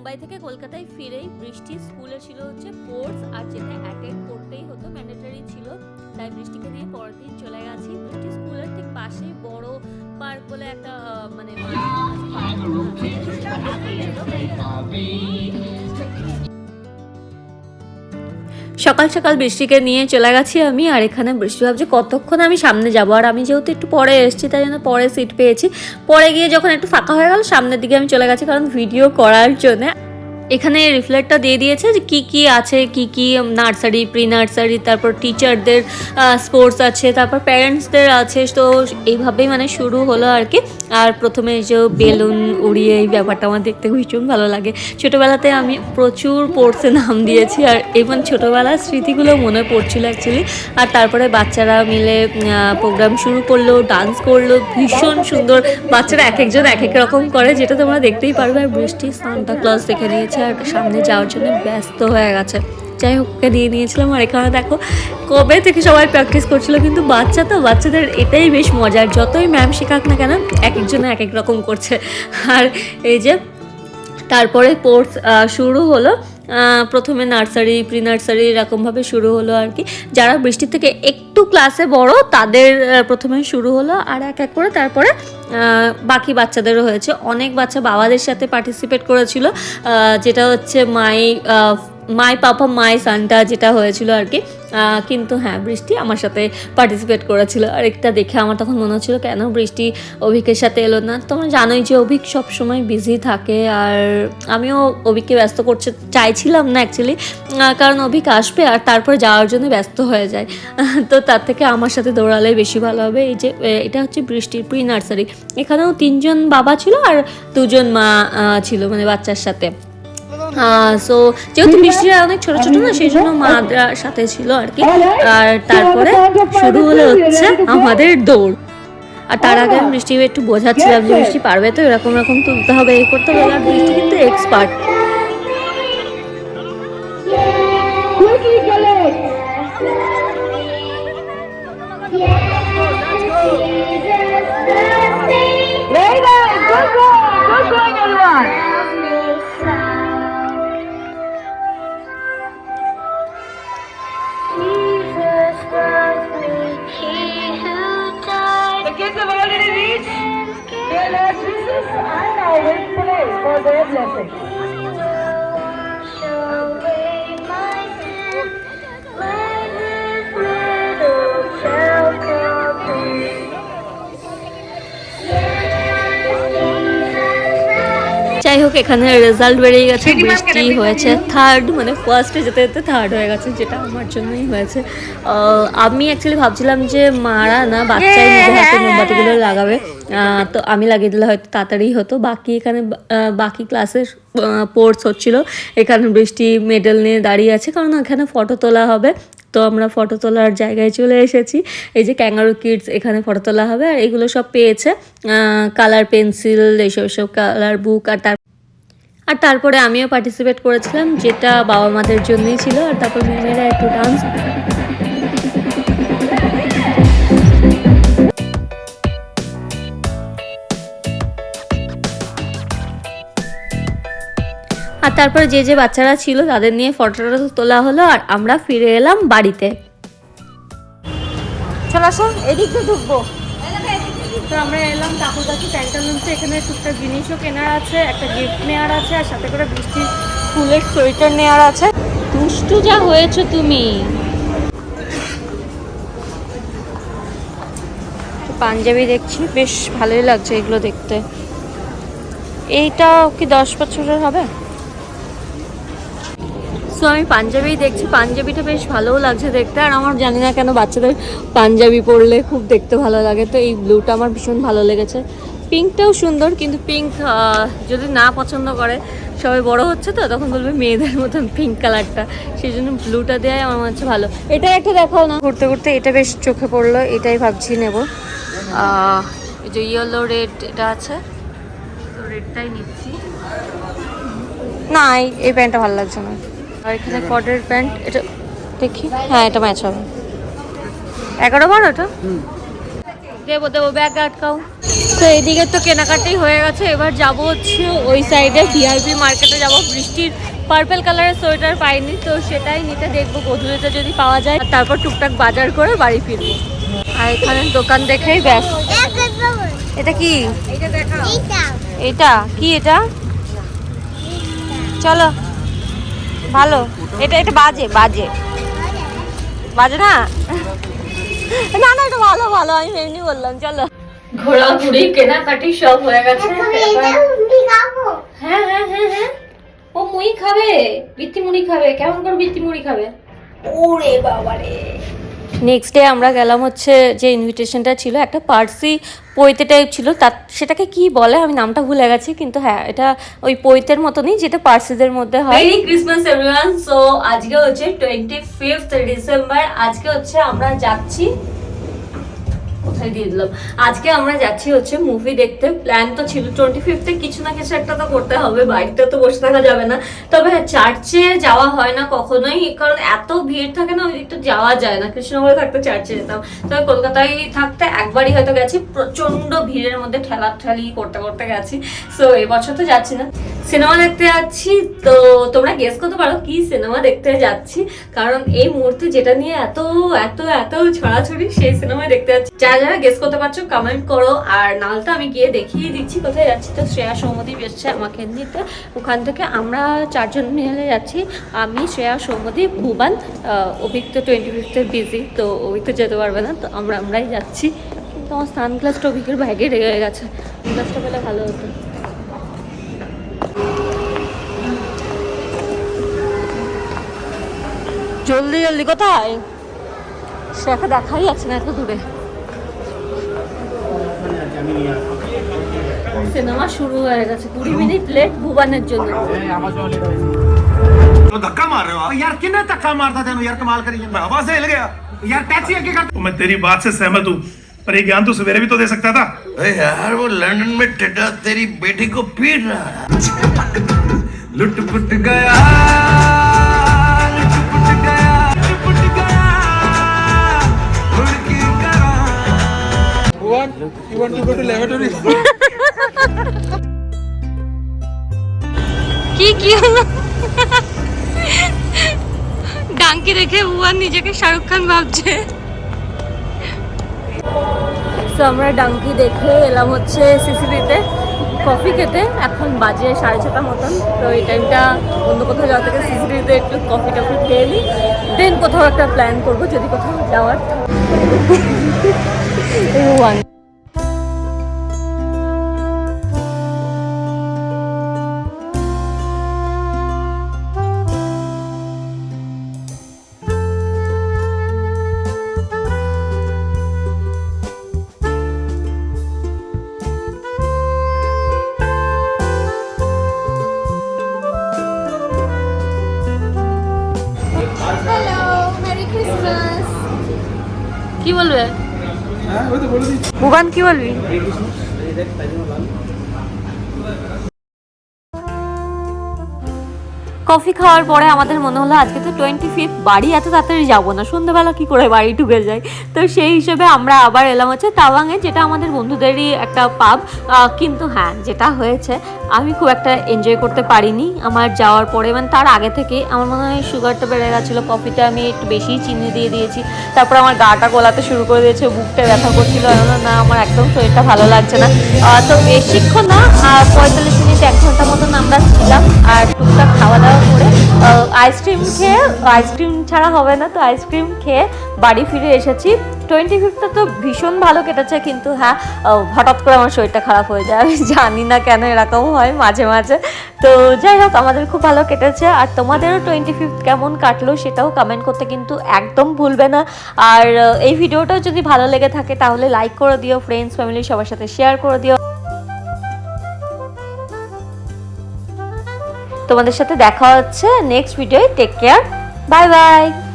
মুম্বাই থেকে কলকাতায় ফিরেই বৃষ্টি স্কুলে ছিল হচ্ছে কোর্স আর যেটা অ্যাটেন্ড করতেই হতো ম্যান্ডেটরি ছিল তাই বৃষ্টিকে নিয়ে পরের দিন চলে গেছি বৃষ্টি স্কুলের ঠিক পাশেই বড় পার্ক বলে একটা মানে সকাল সকাল বৃষ্টিকে নিয়ে চলে গেছি আমি, আর এখানে বৃষ্টি ভাবছি কতক্ষণ আমি সামনে যাব। আর আমি যেহেতু একটু পরে এসেছি, তাই জন্য পরে সিট পেয়েছি। পরে গিয়ে যখন একটু ফাঁকা হয়ে গেল, সামনের দিকে আমি চলে গেছি, কারণ ভিডিও করার জন্য। এখানে রিফ্লেক্টটা দিয়ে দিয়েছে যে কী কী আছে, কি কি নার্সারি প্রি নার্সারি তারপর টিচারদের স্পোর্টস আছে, তারপর প্যারেন্টসদের আছে। তো এইভাবেই মানে শুরু হলো আর কি। আর প্রথমে যে বেলুন উড়িয়ে এই ব্যাপারটা আমার দেখতে ভীষণ ভালো লাগে। ছোটোবেলাতে আমি প্রচুর স্পোর্টসে নাম দিয়েছি আর এবং ছোটোবেলার স্মৃতিগুলো মনে পড়ছিল অ্যাকচুয়ালি আর তারপরে বাচ্চারা মিলে প্রোগ্রাম শুরু করল ডান্স করল, ভীষণ সুন্দর। বাচ্চারা এক একজন এক এক রকম করে, যেটা তোমরা দেখতেই পারবে। আর বৃষ্টি সান্তা ক্লাস দেখে নিয়েছে। আর সামনে যাওয়ার জন্য ব্যস্ত হয়ে গেছে। যাই হোক, ওকে দিয়ে নিয়েছিলাম আর এখানে দেখো, কবে থেকে সবাই প্র্যাকটিস করছিল, কিন্তু বাচ্চা তো, বাচ্চাদের এটাই বেশ মজার। যতই ম্যাম শেখাক না কেন এক একজন এক এক রকম করছে। আর এই যে, তারপরে কোর্স শুরু হলো। প্রথমে নার্সারি প্রি নার্সারি এরকমভাবে শুরু হলো আর কি। যারা বৃষ্টির থেকে একটু ক্লাসে বড়, তাদের প্রথমে শুরু হলো আর এক এক করে তারপরে বাকি বাচ্চাদেরও হয়েছে। অনেক বাচ্চা বাবাদের সাথে পার্টিসিপেট করেছিল। যেটা হচ্ছে মাই মাই পাপা মাই সানটা যেটা হয়েছিল আর কি কিন্তু হ্যাঁ বৃষ্টি আমার সাথে পার্টিসিপেট করেছিল। আর একটা দেখে আমার তখন মনে হচ্ছিল, কেন বৃষ্টি? অভিকের সাথে এলো না। তোমরা জানোই যে অভিক সবসময় বিজি থাকে, আর আমিও অভিককে ব্যস্ত করতে চাইছিলাম না অ্যাকচুয়ালি কারণ অভিক আসবে আর তারপর যাওয়ার জন্য ব্যস্ত হয়ে যায়। তো তার থেকে আমার সাথে দৌড়ালে বেশি ভালো হবে। এই যে এটা হচ্ছে বৃষ্টির প্রি নার্সারি এখানেও তিনজন বাবা ছিল আর দুজন মা ছিল মানে বাচ্চার সাথে। সো যেহেতু বৃষ্টিরা অনেক ছোট ছোট না সেই জন্য মাদরা সাথে ছিল আর কি। আর তারপরে শুরু হলো হচ্ছে আমাদের দৌড়। আর তার আগে আমি বৃষ্টি একটু বোঝাচ্ছিলাম যে বৃষ্টি পারবে তো এরকম এরকম তুলতে হবে এই করতে হবে আর বৃষ্টি কিন্তু expert And now will pray for their blessing. যাই হোক এখানে রেজাল্ট বেরিয়ে গেছে বৃষ্টি হয়েছে থার্ড মানে ফার্স্টে যেতে যেতে থার্ড হয়ে গেছে যেটা আমার জন্যই হয়েছে। আমি অ্যাকচুয়ালি ভাবছিলাম যে মারা না বাচ্চাই নিজে হাতে মোমবাতিগুলো লাগাবে। তো আমি লাগিয়ে দিলে হয়তো তাড়াতাড়ি হতো। বাকি এখানে বাকি ক্লাসের পোর্টস হচ্ছিল। এখানে বৃষ্টি মেডেল নিয়ে দাঁড়িয়ে আছে। কারণ এখানে ফটো তোলা হবে। তো আমরা ফটো তোলার জায়গায় চলে এসেছি। এই যে ক্যাঙ্গারু কিডস এখানে ফটো তোলা হবে। আর এগুলো সব পেয়েছে। কালার পেন্সিল এইসব সব কালার বুক আর তার আর তারপরে আমিও পার্টিসিপেট করেছিলাম, যেটা বাবা মাদের জন্যই ছিল। আর তারপর মেয়েরা একটু ডান্স তারপরে যে যে বাচ্চারা ছিল তাদের নিয়ে ফটোটা তোলা হলো আর আমরা ফিরে এলাম বাড়িতে। চলে আসো এদিক দিয়ে ঢুকবো। তো আমরা এলাম কাকুর কাছে প্যান্টালুন্সে এখানে টুকটাক জিনিসও কেনার আছে একটা গিফট নেওয়ার আছে আর সাথে করে বৃষ্টির ফুলের সোয়েটার নেওয়ার আছে। দুষ্টু যা হয়েছো তুমি। পাঞ্জাবি দেখছি বেশ ভালোই লাগছে এগুলো দেখতে। এইটা কি দশ বছরের হবে? সো আমি পাঞ্জাবি দেখছি। পাঞ্জাবিটা বেশ ভালোও লাগছে দেখতে। আর আমার জানি না কেন বাচ্চাদের পাঞ্জাবি পরলে খুব দেখতে ভালো লাগে। তো এই ব্লুটা আমার ভীষণ ভালো লেগেছে। পিঙ্কটাও সুন্দর, কিন্তু পিঙ্ক যদি না পছন্দ করে, সবাই বড় হচ্ছে তো, তখন বলবে মেয়েদের মতন পিঙ্ক কালারটা সেই জন্য ব্লুটা দেওয়াই আমার মনে হচ্ছে ভালো। এটা একটা দেখাও না। ঘুরতে ঘুরতে এটা বেশ চোখে পড়ল, এটাই ভাবছি নেব। এই যে ইয়েলো রেড এটা আছে। তো রেডটাই নিচ্ছি। না, এই- এই প্যান্টটা ভালো লাগছে না। আর এখানে কটের প্যান্ট এটা দেখি? হ্যাঁ এটা ম্যাচ হবে। এগারো বারো এটা দেবো দেবো ব্যাগ আটকাও। তো এদিকে তো কেনাকাটি হয়ে গেছে। এবার যাব হচ্ছে ওই সাইডে ভিআইপি মার্কেটে যাব। বৃষ্টির পার্পল কালারের সোয়েটার পাইনি তো সেটাই নিতে দেখব। গধুলিতে যদি পাওয়া যায় তারপর টুকটাক বাজার করে বাড়ি ফিরবো। আর এখানে দোকান দেখেই ব্যাস। এটা কি? এটা কি এটা? চলো। ভালো। এটা এটা বাজে বাজে। বাজে না? না না এটা ভালো ভালো। আমি এমনি বললাম চলো। ঘোরাঘুরি কেনাকাটি সব হয়ে গেছে। হ্যাঁ হ্যাঁ হ্যাঁ হ্যাঁ। ও মুড়ি খাবে? বৃত্তি মুড়ি খাবে? কেমন করে বৃত্তি মুড়ি খাবে? ওরে বাবারে। নেক্সট ডে আমরা গেলাম হচ্ছে যে ইনভিটেশনটা ছিল একটা পার্সি পৈতে টাইপ ছিল, তার, সেটাকে কি বলে? আমি নামটা ভুলে গেছি, কিন্তু হ্যাঁ এটা ওই পৈতের মতনই, যেটা পার্সিদের মধ্যে হয়। Merry Christmas, everyone. সো আজকে হচ্ছে টোয়েন্টি ফিফথ ডিসেম্বর আজকে হচ্ছে আমরা যাচ্ছি কোথায় দিয়ে দিলাম। আজকে আমরা যাচ্ছি হচ্ছে মুভি দেখতে। প্ল্যান তো ছিল টোয়েন্টি ফিফথে কিছু না কিছু একটা তো করতে হবে, বাড়িতে তো বসে থাকা যাবে না। তবে হ্যাঁ চার্চে যাওয়া হয় না কখনোই, কারণ এত ভিড় থাকে না, ওই দিকটা যাওয়া যায় না। কৃষ্ণনগরে থাকতে চার্চে যেতাম। তবে কলকাতায় থাকতে একবারই হয়তো গেছি। প্রচণ্ড ভিড়ের মধ্যে ঠেলা ঠেলি করতে করতে গেছি। সো এবছর তো যাচ্ছি না। সিনেমা দেখতে যাচ্ছি। তো তোমরা গেস করতে পারো কি সিনেমা দেখতে যাচ্ছি। কারণ এই মুহূর্তে যেটা নিয়ে এত এত এত ছড়াছড়ি, সেই সিনেমা দেখতে যাচ্ছি। যারা যারা গেস করতে পারছ কমেন্ট করো। আর নালটা আমি গিয়ে দেখিয়ে দিচ্ছি, কোথায় যাচ্ছি। তো শ্রেয়া সৌমদী এসছে আমাকে নিতে। ওখান থেকে আমরা চারজন মিলে যাচ্ছি। আমি, শ্রেয়া সৌমদী ভুবান অভিক তো টোয়েন্টি ফিফথের বিজি তো অভিক তো যেতে পারবে না। তো আমরা আমরাই যাচ্ছি। কিন্তু আমার সানগ্লাসটা অভিকের ব্যাগে রেগে গেছে। সানগ্লাসটা পেলে ভালো হতো। জলদি জলদি, কোথায়? সেটা দেখাই যাচ্ছে না এত দূরে। সিনেমা শুরু হয়ে গেছে কুড়ি মিনিট লেট ভুবানের জন্য तो धक्का मार रहे हो आप यार किन्ने धक्का मारता तेन यार कमाल करी मैं हवा से हिल गया यार टैक्सी आगे कर तो मैं तेरी बात से सहमत हूँ पर ये ज्ञान तो सवेरे भी तो दे सकता था अरे यार वो लंदन में टिड्डा तेरी बेटी को पीट रहा है लुट पुट गया কি কি হলো? ডাঙ্কি দেখে ভুয়ান নিজেকে শাহরুখ খান ভাবছে। তো আমরা ডাঙ্কি দেখে এলাম হচ্ছে সিসিবিতে কফি খেতে। এখন বাজে সাড়ে ছটা মতন। তো এই টাইমটা অন্য কোথাও যাওয়া থেকে সিসিবিতে একটু কফি টফি খেয়ে নিই। দেন কোথাও একটা প্ল্যান করব যদি কোথাও যাওয়ার। ওয়ান বলবে? ভুবান কি বলবি? কফি খাওয়ার পরে আমাদের মনে হলো, আজকে তো টোয়েন্টি ফিফথ বাড়ি এত তাড়াতাড়ি যাব না। সন্ধ্যাবেলা কি করে বাড়ি ঢুকে যাই? তো সেই হিসেবে আমরা আবার এলাম হচ্ছে তাওয়াংয়ে যেটা আমাদের বন্ধুদেরই একটা পাব কিন্তু হ্যাঁ যেটা হয়েছে, আমি খুব একটা এনজয় করতে পারিনি। আমার যাওয়ার পরে মানে তার আগে থেকে আমার মনে হয় সুগারটা বেড়ে গেছিল কফিতে আমি একটু বেশি চিনি দিয়ে দিয়েছি। তারপর আমার গাটা গোলাতে শুরু করে দিয়েছে, বুকটা ব্যথা করছিল। না, আমার একদম শরীরটা ভালো লাগছে না। তো বেশিক্ষণ না পঁয়তাল্লিশ মিনিট এক ঘণ্টা মতন আমরা ছিলাম আর টুকটাক খাওয়া দাওয়া করে আইসক্রিম খেয়ে আইসক্রিম ছাড়া হবে না তো আইসক্রিম খেয়ে বাড়ি ফিরে এসেছি। টোয়েন্টি ফিফথটা তো ভীষণ ভালো কেটেছে কিন্তু হ্যাঁ হঠাৎ করে আমার শরীরটা খারাপ হয়ে যায়। আমি জানি না কেন এরকম হয় মাঝে মাঝে। তো যাই হোক, আমাদের খুব ভালো কেটেছে। আর তোমাদেরও টোয়েন্টি ফিফথ কেমন কাটলো সেটাও কমেন্ট করতে কিন্তু একদম ভুলবে না। আর এই ভিডিওটাও যদি ভালো লেগে থাকে তাহলে লাইক করে দিও ফ্রেন্ডস ফ্যামিলি সবার সাথে শেয়ার করে দিও। তোমাদের সাথে দেখা হচ্ছে নেক্সট ভিডিওয় টেক কেয়ার বাই বাই